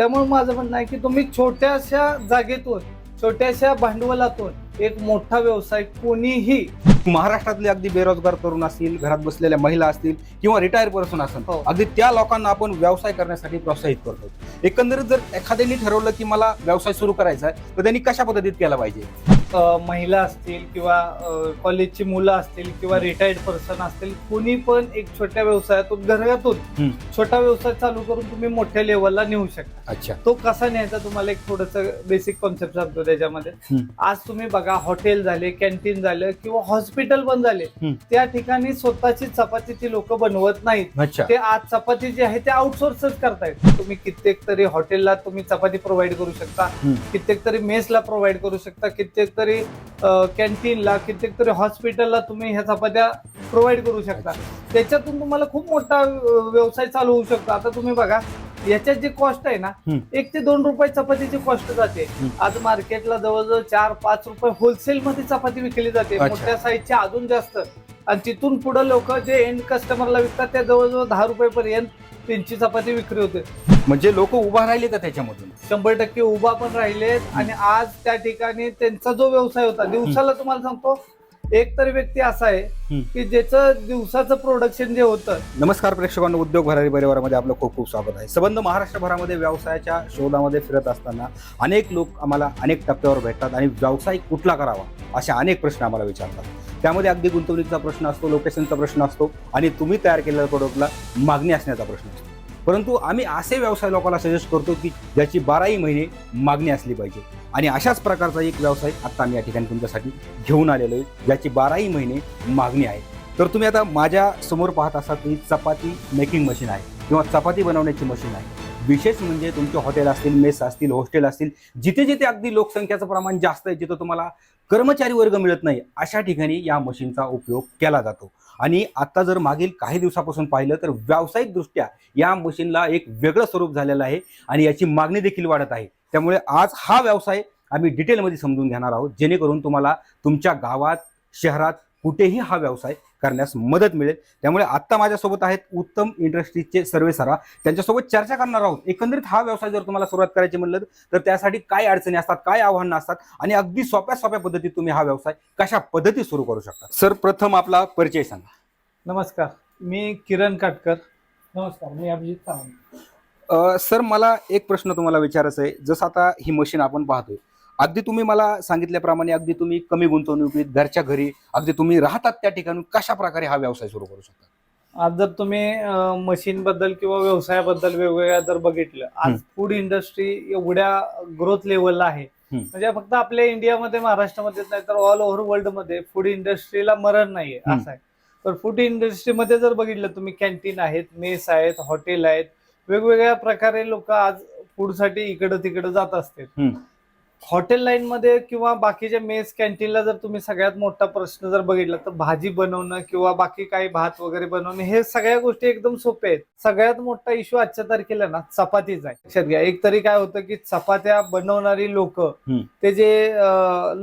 त्यामुळे माझं म्हणणं आहे की तुम्ही छोट्याशा जागेतून छोट्याशा भांडवलातून एक मोठा व्यवसाय कोणीही महाराष्ट्रातले अगदी बेरोजगार तरुण असतील घरात बसलेल्या महिला असतील किंवा रिटायर पर्सन असेल हो. अगदी त्या लोकांना आपण व्यवसाय करण्यासाठी प्रोत्साहित करतो एकंदरीत जर एखाद्याने ठरवलं की मला व्यवसाय सुरू करायचा आहे तर त्यांनी कशा पद्धतीत केला पाहिजे अ, महिला असतील किंवा अ, कॉलेजची मुलं असतील किंवा रिटायर्ड पर्सन असतील कोणी पण एक छोट्या व्यवसायातून घरातून हम्म. छोटा व्यवसाय चालू करून तुम्ही मोठ्या लेवलला नेऊ शकता अच्छा तो कसा न्यायचा तुम्हाला एक थोडस बेसिक कॉन्सेप्ट सांगतो त्याच्यामध्ये हम्म. आज तुम्ही बघा हॉटेल झाले कॅन्टीन झालं किंवा हॉस्पिटल पण झाले. त्या ठिकाणी स्वतःची चपातीची लोक बनवत नाहीत ते आज चपाती जी आहे ते आउटसोर्सच करतायत तुम्ही कित्येक तरी हॉटेलला तुम्ही चपाती प्रोव्हाइड करू शकता. कित्येक तरी मेसला प्रोव्हाइड करू शकता कित्येक तरी कॅन्टीनला कित्येक तरी हॉस्पिटलला तुम्ही ह्या चपात्या प्रोव्हाइड करू शकता त्याच्यातून तुम्हाला खूप मोठा व्यवसाय चालू होऊ शकतो आता तुम्ही बघा याच्यात जी कॉस्ट आहे ना. एक ते दोन रुपये चपातीची कॉस्ट जाते. आज मार्केटला जवळजवळ चार पाच रुपये होलसेल मध्ये चपाती विकली जाते. अच्छा. मोठ्या साईजच्या अजून जास्त. आणि तिथून पुढे लोक जे एंड कस्टमरला विकतात त्या जवळजवळ दहा रुपये पर्यंत त्यांची चपाती विक्री होते. म्हणजे लोक उभा राहिले का त्याच्यामधून? शंभर टक्के उभा पण राहिलेत. आणि आज त्या ठिकाणी त्यांचा जो व्यवसाय होता दिवसाला तुम्हाला सांगतो एक तरी व्यक्ती असा आहे. की ज्याचं दिवसाचं प्रोडक्शन जे होतं नमस्कार प्रेक्षकांनो उद्योग भरारी परिवारामध्ये आपलं खूप खूप स्वागत आहे. संबंध महाराष्ट्रभरामध्ये व्यवसायाच्या शोधामध्ये फिरत असताना अनेक लोक आम्हाला अनेक टप्प्यावर भेटतात आणि व्यवसाय कुठला करावा असे अनेक प्रश्न आम्हाला विचारतात. त्यामध्ये अगदी गुंतवणुकीचा प्रश्न असतो लोकेशनचा प्रश्न असतो आणि तुम्ही तयार केलेल्या प्रोडक्टला मागणी असण्याचा प्रश्न असतो. परंतु आम्ही असे व्यवसाय लोकांना सजेस्ट करतो की ज्याची बाराही महिने मागणी असली पाहिजे. आणि अशाच प्रकारचा एक व्यवसाय आता आम्ही या ठिकाणी तुमच्यासाठी घेऊन आलेलो आहे ज्याची बाराही महिने मागणी आहे. तर तुम्ही आता माझ्यासमोर पाहत असाल की चपाती मेकिंग मशीन आहे किंवा चपाती बनवण्याची मशीन आहे. विशेष म्हणजे तुमचे हॉटेल असतील मेस असतील हॉस्टेल असतील जिथे जिथे अगदी लोकसंख्याचं प्रमाण जास्त आहे जिथं तुम्हाला कर्मचारी वर्ग मिळत नाही अशा ठिकाणी या मशीनचा उपयोग केला जातो. आणि आता जर मागील काही दिवसापासून पाहिलं तर व्यावसायिकदृष्ट्या या मशीनला एक वेगळं स्वरूप झालेलं आहे आणि याची मागणी देखील वाढत आहे. त्यामुळे आज हा व्यवसाय आम्ही डिटेलमध्ये समजून घेणार आहोत. जेणेकरून तुम्हाला तुमच्या गावात शहरात कुठेही हा व्यवसाय करण्यास मदत मिळेल. त्यामुळे आत्ता माझ्यासोबत आहेत उत्तम इंडस्ट्रीजचे सर्वे सरा. त्यांच्यासोबत चर्चा करणार आहोत. एकंदरीत हा व्यवसाय जर तुम्हाला सुरुवात करायची म्हणलं तर त्यासाठी काय अडचणी असतात काय आव्हानं असतात आणि अगदी सोप्या सोप्या पद्धतीत तुम्ही हा व्यवसाय कशा पद्धतीत सुरू करू शकता? सर प्रथम आपला परिचय सांगा. नमस्कार. मी किरण काटकर. नमस्कार. मी अभिजित सावंत. सर मला एक प्रश्न तुम्हाला विचारायचा आहे. जसं आता ही मशीन आपण पाहतोय अगदी तुम्ही मला सांगितल्याप्रमाणे अगदी तुम्ही कमी गुंतवणुकीत घरच्या घरी अगदी तुम्ही राहतात त्या ठिकाणी कशा प्रकारे हा व्यवसाय सुरू करू शकता आज जर तुम्ही मशीन बद्दल किंवा व्यवसायाबद्दल वेगवेगळ्या जर बघितलं आज. फूड इंडस्ट्री एवढ्या ग्रोथ लेवलला आहे. म्हणजे फक्त आपल्या इंडियामध्ये महाराष्ट्रामध्येच नाही तर ऑल ओव्हर वर्ल्डमध्ये फूड इंडस्ट्रीला मरण नाहीये. असं आहे तर फूड इंडस्ट्रीमध्ये जर बघितलं तुम्ही कॅन्टीन आहेत मेस आहेत हॉटेल आहेत वेगवेगळ्या प्रकारे लोक आज फूडसाठी इकडं तिकडं जात असतात. हॉटेल लाईन मध्ये किंवा बाकीच्या मेस कॅन्टीनला जर तुम्ही सगळ्यात मोठा प्रश्न जर बघितला तर भाजी बनवणं किंवा बाकी काही भात वगैरे बनवणं हे सगळ्या गोष्टी एकदम सोप्या आहेत. सगळ्यात मोठा इश्यू आजच्या तारखेला ना चपातीचा आहे. लक्षात घ्या. एक तरी काय होतं की चपात्या बनवणारी लोक. ते जे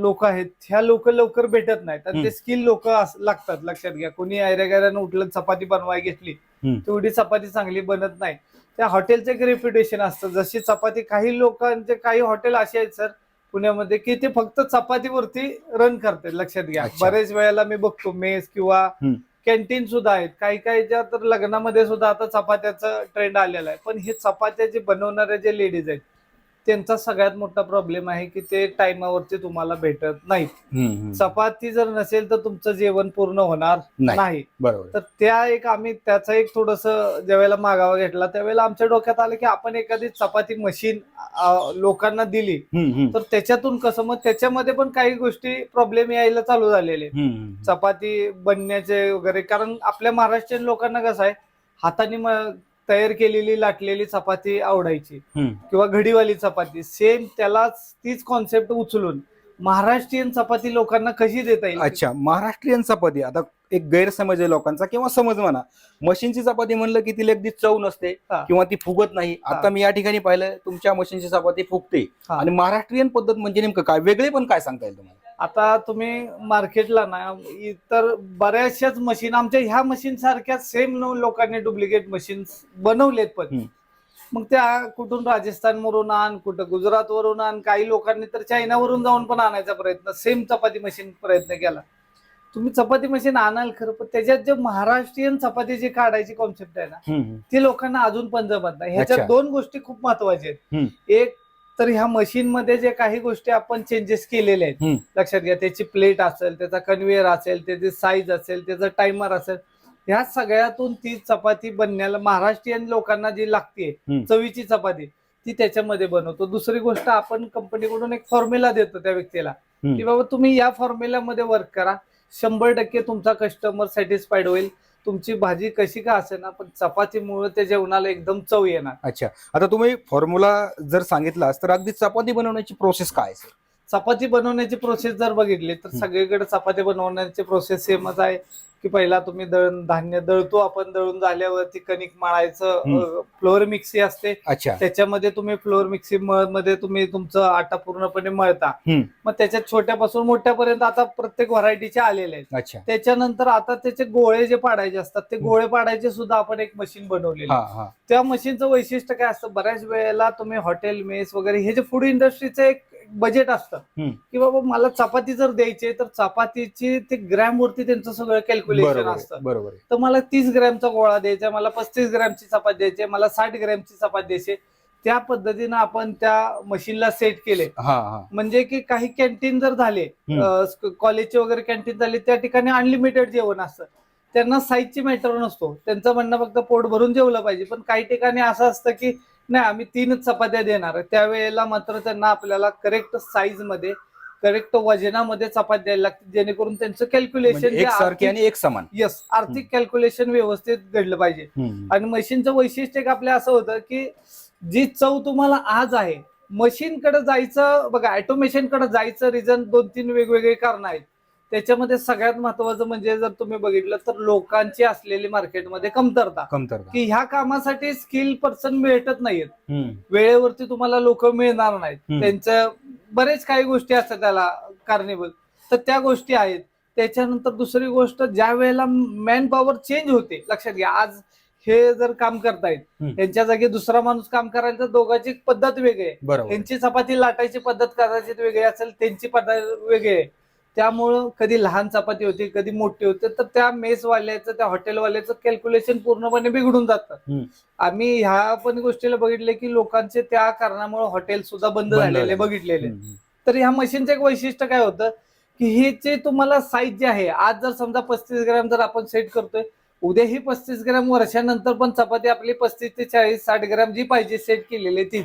लोक आहेत ह्या लोक लवकर भेटत नाहीत. आणि. ते स्किल लोक लागतात लक्षात घ्या. कोणी आयऱ्या उठलं चपाती बनवाय घेतली. तेवढी चपाती चांगली बनत नाही. त्या हॉटेलचं एक रेप्युटेशन असतं. जशी चपाती काही लोकांचे काही हॉटेल असे आहेत सर पुण्यामध्ये की ते फक्त चपातीवरती रन करतात लक्षात घ्या अच्छा. बरेच वेळेला मी बघतो मेस किंवा हम्म. कॅन्टीन सुद्धा आहेत काही काहीच्या तर लग्नामध्ये सुद्धा आता चपात्याचं ट्रेंड आलेला आहे पण हे चपात्या जे बनवणारे जे लेडीज आहेत त्यांचा सगळ्यात मोठा प्रॉब्लेम आहे की ते टायमावरती तुम्हाला भेटत नाहीत. चपाती जर नसेल तर तुमचं जेवण पूर्ण होणार नाही बरोबर तर त्या एक आम्ही त्याचा एक थोडस ज्यावेळेला मागावा घेतला त्यावेळेला आमच्या डोक्यात आलं की आपण एखादी चपाती मशीन लोकांना दिली. तर त्याच्यातून कसं मग त्याच्यामध्ये पण काही गोष्टी प्रॉब्लेम यायला चालू झालेले. चपाती बनण्याचे वगैरे कारण आपल्या महाराष्ट्रीयन लोकांना कसं आहे हाताने तयार केलेली लाटलेली चपाती आवडायची. किंवा घडीवाली चपाती. सेम त्यालाच तीच कॉन्सेप्ट उचलून महाराष्ट्रीयन चपाती लोकांना कशी देता येईल? अच्छा महाराष्ट्रीयन चपाती. आता एक गैरसमज आहे लोकांचा किंवा समज म्हणा. मशीनची चपाती म्हणलं की तिला अगदी चव नसते. किंवा ती फुगत नाही. आता. मी या ठिकाणी पाहिलं तुमच्या मशीनची चपाती फुगते. आणि महाराष्ट्रीयन पद्धत म्हणजे नेमकं काय? वेगळे पण काय सांगता येईल तुम्हाला? आता तुम्ही मार्केटला ना इतर बऱ्याचशाच मशीन आमच्या ह्या मशीन सारख्या सेम लोकांनी डुप्लिकेट मशीन बनवलेत पण. मग त्या कुठून राजस्थानवरून आण कुठं गुजरातवरून आण काही लोकांनी तर चायनावरून जाऊन पण आणायचा प्रयत्न सेम चपाती मशीन प्रयत्न केला तुम्ही चपाती मशीन आणाल खरं पण त्याच्यात जे महाराष्ट्रीयन चपाती जी काढायची कॉन्सेप्ट आहे ना. ती लोकांना अजून पण जमत नाही ह्याच्यात. दोन गोष्टी खूप महत्त्वाच्या. आहेत एक तर ह्या मशीन मध्ये जे काही गोष्टी आपण चेंजेस केलेले आहेत. लक्षात घ्या त्याची प्लेट असेल त्याचा कन्व्हेअर असेल त्याची साईज असेल त्याचा टायमर असेल ह्या सगळ्यातून ती चपाती बनण्याला महाराष्ट्रीयन लोकांना जी लागते. चवीची चपाती ती त्याच्यामध्ये बनवतो दुसरी गोष्ट आपण कंपनीकडून एक फॉर्म्युला देतो त्या व्यक्तीला. की बाबा तुम्ही या फॉर्म्युल्यामध्ये वर्क करा शंभर टक्के तुमचा कस्टमर सॅटिस्फाईड होईल तुमची भाजी कशी का असे ना पण चपातीमुळे त्या जेवणाला एकदम चव येणार. अच्छा. आता तुम्ही फॉर्म्युला जर सांगितलास तर अगदी चपाती बनवण्याची प्रोसेस काय असेल चपाती बनवण्याची प्रोसेस जर बघितली तर. सगळीकडे चपाती बनवण्याची प्रोसेस सेमच आहे. की पहिला तुम्ही दळण धान्य दळतो आपण दळून झाल्यावरती कणिक मळायचं. फ्लोअर मिक्सी असते. त्याच्यामध्ये तुम्ही फ्लोअर मिक्सी मध्ये तुम्ही तुमचं आटा पूर्णपणे मळता. मग त्याच्यात छोट्यापासून मोठ्यापर्यंत आता प्रत्येक व्हरायटीचे आलेले आहेत. त्याच्यानंतर आता त्याचे गोळे जे पाडायचे असतात ते गोळे पाडायचे सुद्धा आपण एक मशीन बनवलेली त्या मशीनचं वैशिष्ट्य काय असतं? बऱ्याच वेळेला तुम्ही हॉटेल मेस वगैरे हे जे फूड इंडस्ट्रीचं एक बजेट असतं. की बाबा मला चपाती जर द्यायची तर चपातीची ते ग्रॅम वरती त्यांचं सगळं कॅल्क्युलेशन असतं. बरोबर. तर मला तीस ग्रॅमचा गोळा द्यायचा मला पस्तीस ग्रॅमची चपाती द्यायची मला साठ ग्रॅमची चपाती द्यायची त्या पद्धतीनं आपण त्या मशीनला सेट केले. म्हणजे की काही कॅन्टीन जर झाले कॉलेजचे वगैरे कॅन्टीन झाले त्या ठिकाणी अनलिमिटेड जेवण असतं. त्यांना साईजची मॅटर नसतो. त्यांचं म्हणणं फक्त पोट भरून जेवलं पाहिजे. पण काही ठिकाणी असं असतं की नाही आम्ही तीनच चपात्या देणार. त्यावेळेला मात्र त्यांना आपल्याला करेक्ट साईजमध्ये करेक्ट वजनामध्ये चपाती द्यायला लागते जेणेकरून त्यांचं म्हणजे कॅल्क्युलेशन आणि एक समान येस आर्थिक कॅल्क्युलेशन व्यवस्थित घडलं पाहिजे. आणि मशीनचं वैशिष्ट्य एक आपल्या असं होतं की जी चव तुम्हाला आज आहे मशीन कडे जायचं बघा ऑटोमेशनकडे जायचं रिझन दोन तीन वेगवेगळे कारण आहेत त्याच्यामध्ये सगळ्यात महत्वाचं म्हणजे जर तुम्ही बघितलं तर लोकांची असलेली मार्केटमध्ये कमतरता. कमतरता. की ह्या कामासाठी स्किल पर्सन भेटत नाहीत हम्म. वेळेवरती तुम्हाला लोक मिळणार नाहीत. हम्म. त्यांच्या बरेच काही गोष्टी असतात त्याला कारणीभूत तर त्या गोष्टी आहेत. त्याच्यानंतर दुसरी गोष्ट ज्या वेळेला मॅन पॉवर चेंज होते लक्षात घ्या आज हे जर काम करतायत हम्म. त्यांच्या जागी दुसरा माणूस काम करायला तर दोघांची पद्धत वेगळी आहे. बरोबर. त्यांची चपाती लाटायची पद्धत कदाचित वेगळी असेल त्यांची पद्धत वेगळी आहे. त्यामुळं कधी लहान चपाती होती कधी मोठी होते तर त्या मेसवाल्याचं त्या हॉटेलवाल्याचं कॅल्क्युलेशन पूर्णपणे बिघडून जातं. आम्ही ह्या पण गोष्टीला बघितले की लोकांचे त्या कारणामुळे हॉटेल सुद्धा बंद झालेले झाले. बघितलेले. तर ह्या मशीनचं एक वैशिष्ट्य काय होतं की हे जे तुम्हाला साईज जे आहे आज जर समजा पस्तीस ग्रॅम जर आपण सेट करतोय उद्या ही पस्तीस ग्रॅम वर्षानंतर पण चपाती आपली पस्तीस ते चाळीस साठ ग्रॅम जी पाहिजे सेट केलेली ती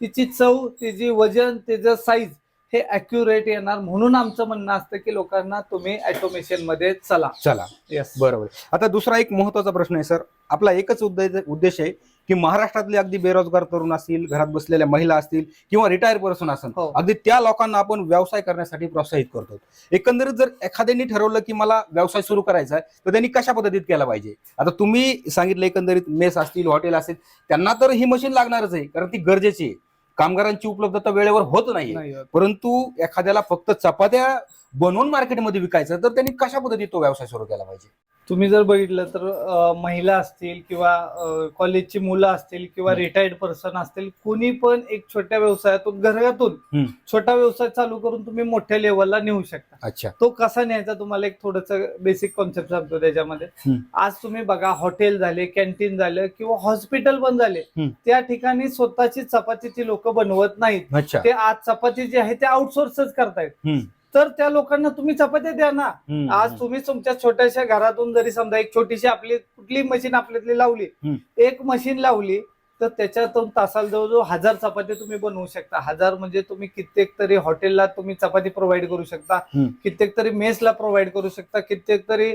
तिची चव तिची वजन तिचं साईज हे अॅक्युरेट येणार म्हणून आमचं म्हणणं असतं की लोकांना तुम्ही ऑटोमेशनमध्ये चला. चला. येस बरोबर. आता दुसरा एक महत्त्वाचा प्रश्न आहे सर. आपला एकच उद्देश उद्देश आहे की महाराष्ट्रातले अगदी बेरोजगार तरुण असतील घरात बसलेल्या महिला असतील किंवा रिटायर पर्सन असेल हो. अगदी त्या लोकांना आपण व्यवसाय करण्यासाठी प्रोत्साहित करतो. एकंदरीत जर एखाद्याने ठरवलं की मला व्यवसाय सुरू करायचा आहे तर त्यांनी कशा पद्धतीत केला पाहिजे? आता तुम्ही सांगितलं एकंदरीत मेस असतील हॉटेल असतील त्यांना तर ही मशीन लागणारच आहे कारण ती गरजेची आहे. कामगारांची उपलब्धता वेळेवर होत नाही. परंतु एखाद्याला फक्त चपात्या बनवून मार्केटमध्ये विकायचं तर त्यांनी कशा पद्धतीत तो व्यवसाय सुरू केला पाहिजे तुम्ही जर बघितलं तर अं, महिला असतील किंवा अं, कॉलेजची मुलं असतील किंवा. रिटायर्ड पर्सन असतील कुणी पण एक छोट्या व्यवसायातून घरातून. छोटा व्यवसाय चालू करून तुम्ही मोठ्या लेवलला नेऊ शकता अच्छा तो कसा न्यायचा तुम्हाला एक थोडस बेसिक कॉन्सेप्ट सांगतो त्याच्यामध्ये हम्म. आज तुम्ही बघा हॉटेल झाले कॅन्टीन झालं किंवा हॉस्पिटल पण झाले हम्म. त्या ठिकाणी स्वतःची चपातीची लोक बनवत नाहीत अच्छा ते आज चपाती जी आहे ते आउटसोर्सच करतायत हम्म. तर त्या लोकांना तुम्ही चपात्या द्या ना हम्म. आज तुम्ही तुमच्या छोट्याशा घरातून जरी समजा एक छोटीशी आपली कुठली मशीन आपल्यातली लावली हम्म. एक मशीन लावली तर त्याच्यातून तासाला जवळजवळ हजार चपाती तुम्ही बनवू शकता हजार म्हणजे तुम्ही कित्येक तरी हॉटेलला तुम्ही चपाती प्रोव्हाइड करू शकता हम्म. कित्येक तरी मेसला प्रोव्हाइड करू शकता कित्येक तरी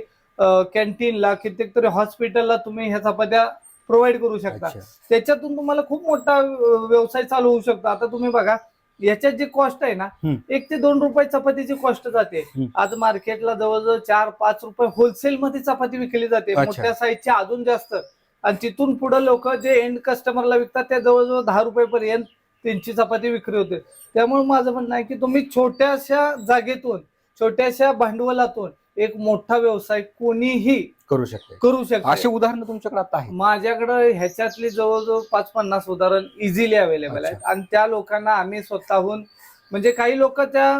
कॅन्टीनला कित्येक तरी हॉस्पिटलला तुम्ही ह्या चपात्या प्रोव्हाइड करू शकता अच्छा. त्याच्यातून तुम्हाला खूप मोठा अं, व्यवसाय चालू होऊ शकतो आता तुम्ही बघा याच्यात जी कॉस्ट आहे ना. एक ते दोन रुपये चपातीची कॉस्ट जाते. आज मार्केटला जवळजवळ चार पाच रुपये होलसेल मध्ये चपाती विकली जाते. मोठ्या साईजची अजून जास्त आणि तिथून पुढे लोक जे एंड कस्टमरला विकतात त्या जवळजवळ दहा रुपये पर्यंत त्यांची चपाती विक्री होते त्यामुळे माझं म्हणणं आहे की तुम्ही छोट्याशा जागेतून छोट्याशा भांडवलातून एक मोठा व्यवसाय कोणीही करू शकते. करू शकते. असे उदाहरण तुमच्याकडे आता आहे माझ्याकडे ह्याच्यातली जवळजवळ पाच पन्नास उदाहरण इझिली अवेलेबल आहेत. आणि त्या लोकांना आम्ही स्वतःहून म्हणजे काही लोक त्या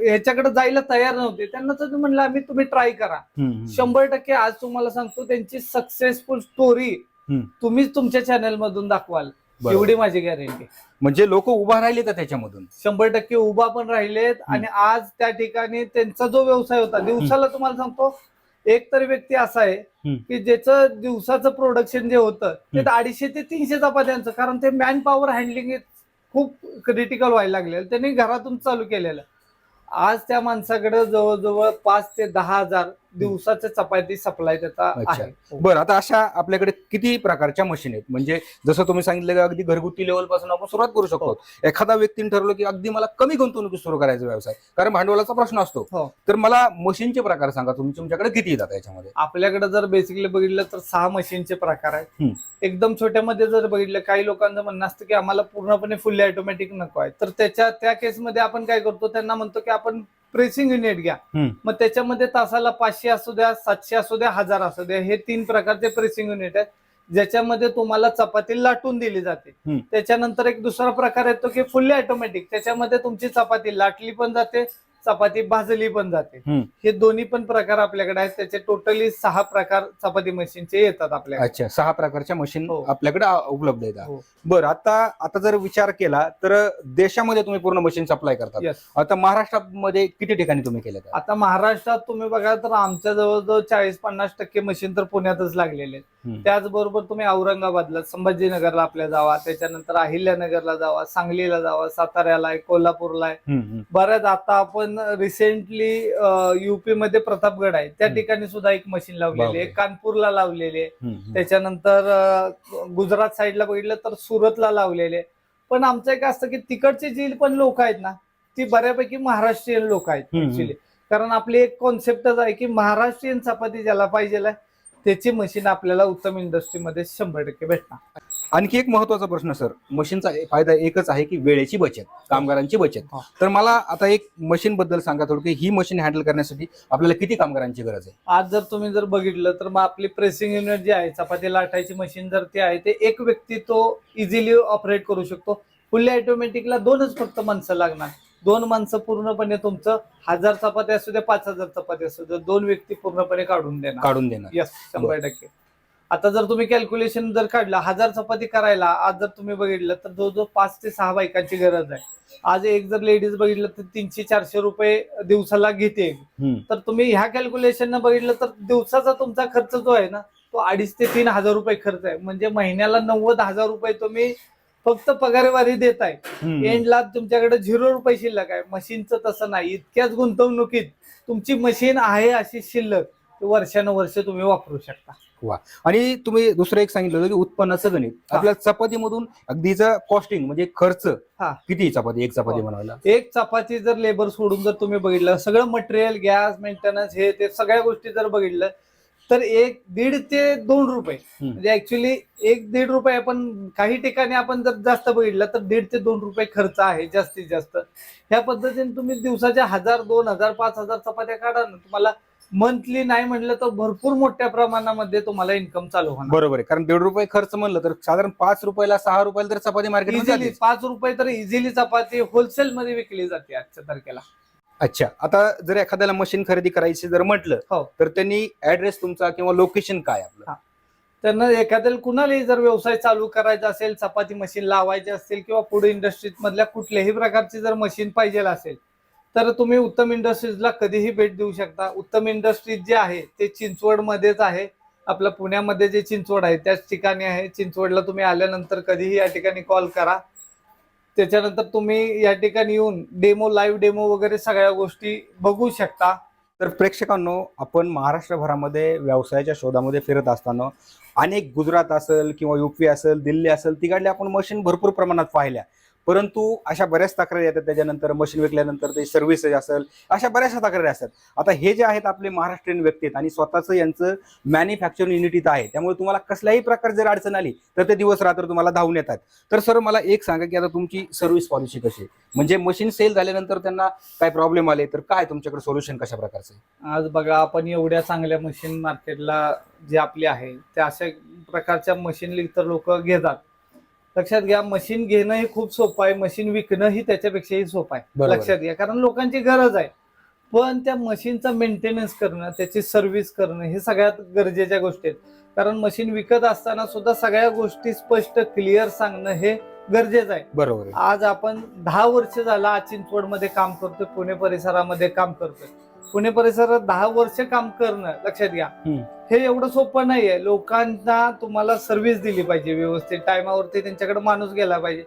ह्याच्याकडे जायला तयार नव्हते. त्यांना तर म्हणलं आम्ही तुम्ही ट्राय करा. शंभर टक्के आज तुम्हाला सांगतो त्यांची सक्सेसफुल स्टोरी. तुम्हीच तुमच्या चॅनल मधून दाखवाल. एवढी माझी गॅरंटी म्हणजे लोक उभा राहिले तर त्याच्यामधून? शंभर टक्के उभा पण राहिलेत आणि आज त्या ठिकाणी त्यांचा जो व्यवसाय होता दिवसाला तुम्हाला सांगतो एक तरी व्यक्ती असा आहे. की ज्याचं दिवसाचं प्रोडक्शन जे होतं ते. अडीचशे ते तीनशे चपात्यांचं कारण ते मॅन पॉवर हँडलिंग खूप क्रिटिकल व्हायला लागलेलं त्यांनी घरातून चालू केलेलं आज त्या माणसाकडे जवळजवळ पाच ते दहा हजार दिवसाचे चपाती सप्लाय त्याचा अच्छा. आहे. बरं आता अशा आपल्याकडे किती प्रकारच्या मशीन आहेत? म्हणजे जसं तुम्ही सांगितलं की अगदी घरगुती लेवलपासून आपण सुरुवात करू शकतो. एखादा व्यक्तीने ठरवलं की अगदी मला कमी गुंतवणुकी सुरू करायचा व्यवसाय. कारण भांडवलाचा प्रश्न असतो. हो. तर मला मशीनचे प्रकार सांगा. तुम्ही तुमच्याकडे किती येतात याच्यामध्ये? आपल्याकडे जर बेसिकली बघितलं तर सहा मशीनचे प्रकार आहेत. एकदम छोट्यामध्ये जर बघितलं काही लोकांचं म्हणणं असतं की आम्हाला पूर्णपणे फुल्ली ऑटोमॅटिक नको आहे. तर त्याच्या त्या केसमध्ये आपण काय करतो? त्यांना म्हणतो की आपण प्रेसिंग युनिट घ्या. मग त्याच्यामध्ये तासाला पाचशे असू द्या सातशे असू द्या हजार असू द्या हे तीन प्रकारचे प्रेसिंग युनिट आहेत ज्याच्यामध्ये तुम्हाला चपाती लाटून दिली जाते. त्याच्यानंतर एक दुसरा प्रकार येतो की फुल्ली ऑटोमॅटिक त्याच्यामध्ये तुमची चपाती लाटली पण जाते चपाती भाजली पण जाते. हे दोन्ही पण प्रकार आपल्याकडे आहेत त्याचे टोटली सहा प्रकार चपाती मशीनचे येतात आपल्याकडे अच्छा सहा प्रकारच्या मशीन हो. आपल्याकडे उपलब्ध आहेत हो. बरं आता आता जर विचार केला तर देशामध्ये तुम्ही पूर्ण मशीन सप्लाय Yes. आता महाराष्ट्रामध्ये किती ठिकाणी तुम्ही केले आता महाराष्ट्रात तुम्ही बघा तर आमच्या जवळजवळ चाळीस पन्नास टक्के मशीन तर पुण्यातच लागलेले. त्याचबरोबर तुम्ही औरंगाबादला संभाजीनगरला आपल्या जावा त्याच्यानंतर अहिल्यानगरला जावा सांगलीला जावा साताऱ्याला आहे कोल्हापूरला आहे बऱ्याच आता आपण रिसेंटली युपी मध्ये प्रतापगड आहे. त्या. ठिकाणी सुद्धा एक मशीन लावलेली आहे. कानपूरला लावलेली आहे. त्याच्यानंतर गुजरात साईडला बघितलं तर सुरतला लावलेले पण आमचं एक असतं की तिकडचे जी पण लोक आहेत ना ती बऱ्यापैकी महाराष्ट्रीयन लोक आहेत ऍक्च्युली कारण आपली एक कॉन्सेप्टच आहे की महाराष्ट्रीयन चपाती ज्याला पाहिजे त्याची मशीन आपल्याला उत्तम इंडस्ट्रीमध्ये शंभर टक्के भेटणार. आणखी एक महत्त्वाचा प्रश्न सर. मशीनचा फायदा एकच आहे की वेळेची बचत कामगारांची बचत. हा. तर मला आता एक मशीन बद्दल सांगा थोडं की ही मशीन हँडल करण्यासाठी आपल्याला किती कामगारांची गरज आहे? आज जर तुम्ही जर बघितलं तर मग आपली प्रेसिंग युनिट जी आहे चपाती लाटायची मशीन जर ती आहे ते एक व्यक्ती तो इझिली ऑपरेट करू शकतो. फुल्ली ऑटोमॅटिकला दोनच फक्त माणसं लागणार. दोन माणसं पूर्णपणे तुमचं हजार चपाती असू द्या पाच हजार चपाती असू द्या दोन व्यक्ती पूर्णपणे काढून देणार. काढून देणार. यस शंभर टक्के. आता जर तुम्ही कॅल्क्युलेशन जर काढलं हजार चपाती करायला आज जर तुम्ही बघितलं तर जवळजवळ पाच ते सहा बायकांची गरज आहे. आज एक जर लेडीज बघितलं तर तीनशे चारशे रुपये दिवसाला घेते. तर तुम्ही ह्या कॅल्क्युलेशन बघितलं तर दिवसाचा तुमचा खर्च जो आहे ना तो अडीच ते तीन हजार रुपये खर्च आहे. म्हणजे महिन्याला नव्वद हजार रुपये तुम्ही फक्त पगारवारी देताय. एंडला तुमच्याकडे झिरो रुपये शिल्लक आहे. मशीनचं तसं नाही. इतक्याच गुंतवणुकीत तुमची मशीन आहे अशी शिल्लक वर्षानुवर्ष तुम्ही वापरू शकता. आणि तुम्ही दुसरं एक सांगितलं होतं की उत्पन्नाचं गणित. आपल्या चपातीमधून अगदीचा कॉस्टिंग म्हणजे खर्च हा. किती चपाती एक चपाती हो. बनवायला एक चपाती जर लेबर सोडून जर तुम्ही बघितलं सगळं मटेरियल गॅस मेंटेनन्स हे ते सगळ्या गोष्टी जर बघितलं तर एक दीड ते दोन रुपये हम्म. म्हणजे ऍक्च्युली एक दीड रुपये आपण काही ठिकाणी आपण जर जास्त बघितलं तर दीड ते दोन रुपये खर्च आहे जास्तीत जास्त ह्या पद्धतीने तुम्ही दिवसाच्या हजार दोन हजार पाच हजार चपात्या काढा ना तुम्हाला मंथली नाही म्हटलं तर भरपूर मोठ्या प्रमाणामध्ये तुम्हाला इन्कम चालू होणार. बरोबर आहे. कारण दीड रुपये खर्च म्हणलं तर साधारण पाच रुपयाला सहा रुपयाला तर चपाती मार्केट इझिली पाच रुपये तर इझिली चपाती होलसेल मध्ये विकली जाते आजच्या तारखेला. अच्छा. आता जर एखाद्याला मशीन खरेदी करायची जर म्हटलं हो. तर त्यांनी ऍड्रेस तुमचा किंवा लोकेशन काय आपलं. त्यांना एखाद्याला कुणालाही जर व्यवसाय चालू करायचा असेल चपाती मशीन लावायची असेल किंवा फूड इंडस्ट्रीज मधल्या कुठल्याही प्रकारची जर मशीन पाहिजे असेल तर तुम्ही उत्तम इंडस्ट्रीजला कधीही भेट देऊ शकता. उत्तम इंडस्ट्रीज जे आहे ते चिंचवडमध्येच आहे. आपलं पुण्यामध्ये जे चिंचवड आहे त्याच ठिकाणी आहे. चिंचवडला तुम्ही आल्यानंतर कधीही या ठिकाणी कॉल करा. त्याच्यानंतर तुम्ही या ठिकाणी येऊन डेमो लाईव्ह डेमो वगैरे सगळ्या गोष्टी बघू शकता. तर प्रेक्षकांनो आपण महाराष्ट्रभरामध्ये व्यवसायाच्या शोधामध्ये फिरत असताना अनेक गुजरात असेल किंवा युपी असेल दिल्ली असेल तिकडले आपण मशीन भरपूर प्रमाणात पाहिल्या. परंतु अशा बऱ्याच तक्रारी येतात त्याच्यानंतर मशीन विकल्यानंतर ते सर्व्हिस असेल अशा बऱ्याचशा तक्रारी असतात. आता हे जे आहेत आपले महाराष्ट्रीयन व्यक्ती आहेत आणि स्वतःचं यांचं मॅन्युफॅक्चरिंग युनिट इथं आहे त्यामुळे तुम्हाला कसल्याही प्रकारे जर अडचण आली तर ते दिवस रात्र तुम्हाला धावून येतात. तर सर मला एक सांगा की आता तुमची सर्व्हिस पॉलिसी कशी आहे? म्हणजे मशीन सेल झाल्यानंतर त्यांना काय प्रॉब्लेम आले तर काय तुमच्याकडे सोल्युशन कशा प्रकारचं? आज बघा आपण एवढ्या चांगल्या मशीन मार्केटला जे आपले आहे त्या अशा प्रकारच्या मशीन इतर लोक घेतात. लक्षात घ्या मशीन घेणं हे खूप सोपं आहे मशीन विकणं ही त्याच्यापेक्षाही सोपं आहे. लक्षात घ्या कारण लोकांची गरज आहे. पण त्या मशीनचा मेंटेनन्स करणं त्याची सर्व्हिस करणं हे सगळ्यात गरजेच्या गोष्टी आहेत. कारण मशीन विकत असताना सुद्धा सगळ्या गोष्टी स्पष्ट क्लिअर सांगणं हे गरजेचं आहे. बरोबर आज आपण दहा वर्ष झाला आज चिंचवडमध्ये काम करतोय पुणे परिसरामध्ये काम करतोय. पुणे परिसरात दहा वर्ष काम करणं लक्षात घ्या. हे एवढं सोपं नाहीये. लोकांना तुम्हाला सर्व्हिस दिली पाहिजे व्यवस्थित. टायमावरती त्यांच्याकडे माणूस गेला पाहिजे.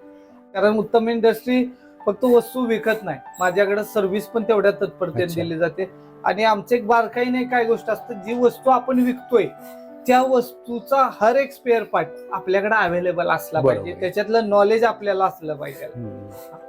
कारण उत्तम इंडस्ट्री फक्त वस्तू विकत नाही. माझ्याकडे सर्व्हिस पण तेवढ्या तत्परतेने. दिली जाते. आणि आमचं एक बारकाई नाही काय गोष्ट असतं जी वस्तू आपण विकतोय त्या वस्तूचा हर एक स्पेअर पार्ट आपल्याकडे अवेलेबल असला पाहिजे आहे. त्याच्यातलं नॉलेज आपल्याला असलं पाहिजे.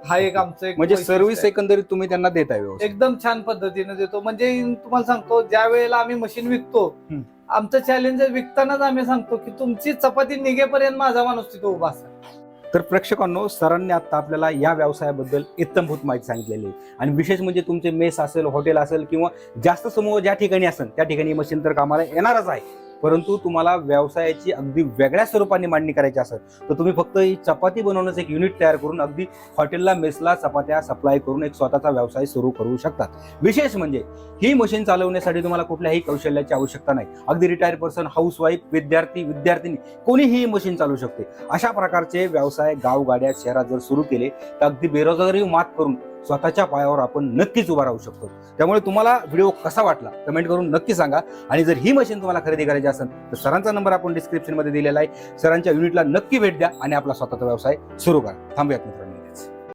हा एक आमचं एक म्हणजे वैशिष्ट्य सर्व्हिस आहे. एकंदरीत तुम्ही त्यांना देताय व्यवस्थित एकदम छान पद्धतीने देतो म्हणजे तुम्हाला सांगतो ज्या वेळेला आम्ही मशीन विकतो हम्म. आमचं चॅलेंज विकतानाच आम्ही सांगतो की तुमची चपाती निघेपर्यंत माझा माणूस तिथे उभा असेल तर प्रेक्षकांनो सरांनी आता आपल्याला या व्यवसायाबद्दल इत्तमभूत माहिती सांगितलेली आहे आणि विशेष म्हणजे तुमचे मेस असेल हॉटेल असेल किंवा जास्त समूह ज्या ठिकाणी असेल त्या ठिकाणी मशीन तर कामाला येणारच आहे परंतु तुम्हाला व्यवसायाची अगदी वेगळ्या स्वरूपाने मांडणी करायची असेल तर तुम्ही फक्त ही चपाती बनवण्याचं एक युनिट तयार करून अगदी हॉटेलला मेसला चपात्या सप्लाय करून एक स्वतःचा व्यवसाय सुरू करू शकतात. विशेष म्हणजे ही मशीन चालवण्यासाठी तुम्हाला कुठल्याही कौशल्याची आवश्यकता नाही. अगदी रिटायर पर्सन हाऊसवाईफ विद्यार्थी विद्यार्थिनी कोणीही ही मशीन चालू शकते. अशा प्रकारचे व्यवसाय गावगाड्या शहरात जर सुरू केले तर अगदी बेरोजगारी मात करून स्वतःच्या पायावर आपण नक्कीच उभा राहू शकतो. त्यामुळे तुम्हाला व्हिडिओ कसा वाटला कमेंट करून नक्की सांगा. आणि जर ही मशीन तुम्हाला खरेदी करायची असेल तर सरांचा नंबर आपण डिस्क्रिप्शनमध्ये दिलेला आहे. सरांच्या युनिटला नक्की भेट द्या आणि आपला स्वतःचा व्यवसाय सुरू करा. थांबूयात मित्रांनो.